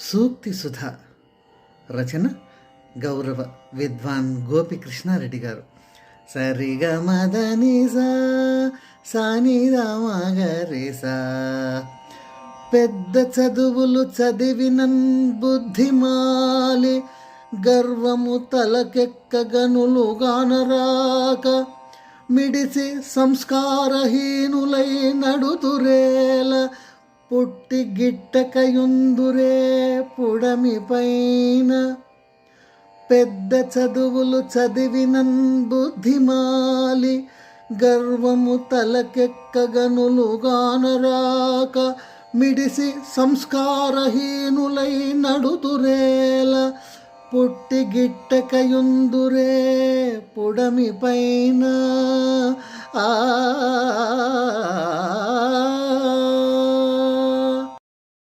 సూక్తి సుధ. రచన గౌరవ విద్వాన్ గోపికృష్ణారెడ్డి గారు. సరిగా మదని సాని రామగరేసా. పెద్ద చదువులు చదివినన్ బుద్ధిమాలి గర్వము తలకెక్కగనులు గానరాక మిడిసి సంస్కారహీనులై నడుతురే. పుట్టి గిట్టకయుందురే పుడమి పైన. పెద్ద చదువులు చదివినన్ బుద్ధిమాలి గర్వము తలకెక్కగనులుగానరాక మిడిసి సంస్కారహీనులై నడుతురేల పుట్టి గిట్టకయుందురే పుడమి పైన. ఆ